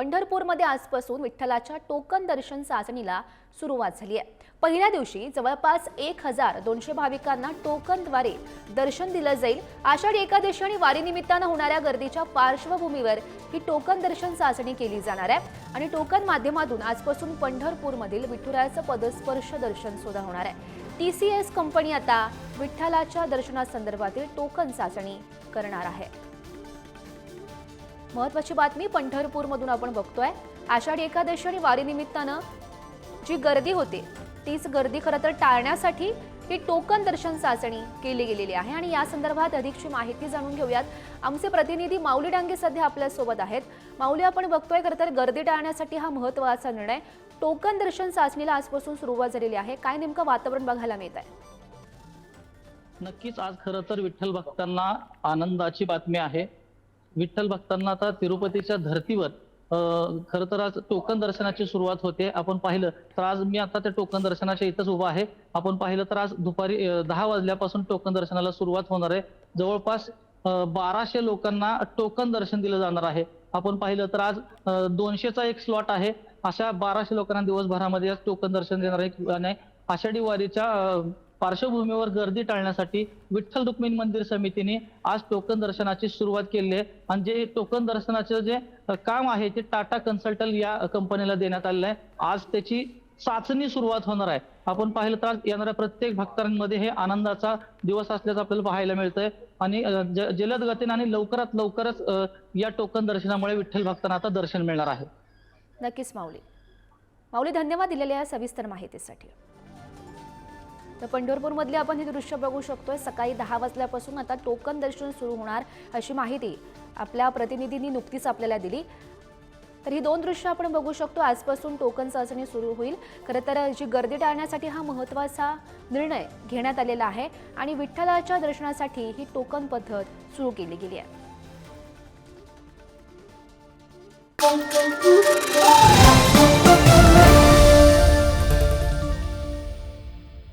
पंढरपूरमध्ये आजपासून विठ्ठलाच्या टोकन दर्शन चाचणीला सुरुवात झाली आहे. पहिल्या दिवशी जवळपास एक हजार दोनशे भाविकांना टोकनद्वारे दर्शन दिलं जाईल. आषाढी एकादशी आणि वारीनिमित्तानं होणाऱ्या गर्दीच्या पार्श्वभूमीवर ही टोकन दर्शन चाचणी केली जाणार आहे. आणि टोकन माध्यमातून आजपासून पंढरपूरमधील विठुरायाचं पदस्पर्श दर्शन सुद्धा होणार आहे. टी सी एस कंपनी आता विठ्ठलाच्या दर्शनासंदर्भातील टोकन चाचणी करणार आहे. महत्वाची बातमी पंढरपूरमधून आपण बघतोय. आषाढी एकादशी आणि वारीनिमित्तानं जी गर्दी होते तीच गर्दी खरं तर टाळण्यासाठी ही टोकन दर्शन चाचणी केली गेलेली आहे. आणि या संदर्भात अधिकची माहिती जाणून घेऊयात. आमचे प्रतिनिधी माऊली डांगे सध्या आपल्यासोबत आहेत. माऊली आपण बघतोय खरं तर गर्दी टाळण्यासाठी हा महत्त्वाचा निर्णय. टोकन दर्शन चाचणीला आजपासून सुरुवात झालेली आहे. काय नेमकं वातावरण बघायला मिळत आहे? नक्कीच आज खरं तर विठ्ठल भक्तांना आनंदाची बातमी आहे. विठ्ठल भक्तांना आता तिरुपतीच्या धर्तीवर खर खरं तर आज टोकन दर्शनाची सुरुवात होते. आपण पाहिलं तर आज मी आता त्या टोकन दर्शनाच्या इथंच उभा आहे. आपण पाहिलं तर आज दुपारी दहा वाजल्यापासून टोकन दर्शनाला सुरुवात होणार आहे. जवळपास बाराशे लोकांना टोकन दर्शन दिलं जाणार आहे. आपण पाहिलं तर आज दोनशेचा एक स्लॉट आहे. अशा बाराशे लोकांना दिवसभरामध्ये आज टोकन दर्शन देणार आहे आणि आषाढी वारीच्या पार्श्वभूमीवर गर्दी टाळण्यासाठी विठ्ठल रुक्मिणी मंदिर समितीने आज टोकन दर्शनाची सुरुवात केली आहे. आणि जे टोकन दर्शनाचं जे काम आहे ते टाटा कन्सल्टंट या कंपनीला देण्यात आलेलं आहे. आज त्याची चाचणी सुरुवात होणार आहे. आपण पाहिलं तर येणाऱ्या प्रत्येक भक्तांमध्ये हे आनंदाचा दिवस असल्याचं आपल्याला पाहायला मिळतंय. आणि जलद गतीने आणि लवकरात लवकरच या टोकन दर्शनामुळे विठ्ठल भक्तांना आता दर्शन मिळणार आहे. नक्कीच माऊली. माऊली धन्यवाद दिलेल्या या सविस्तर माहितीसाठी. तर पंढरपूरमधले आपण हे दृश्य बघू शकतोय. सकाळी दहा वाजल्यापासून आता टोकन दर्शन सुरू होणार अशी माहिती आपल्या प्रतिनिधींनी नुकतीच आपल्याला दिली. तर ही दोन दृश्य आपण बघू शकतो. आजपासून टोकन चाचणी सुरू होईल. खरं तर जी गर्दी टाळण्यासाठी हा महत्त्वाचा निर्णय घेण्यात आलेला आहे आणि विठ्ठलाच्या दर्शनासाठी ही टोकन पद्धत सुरू केली गेली आहे.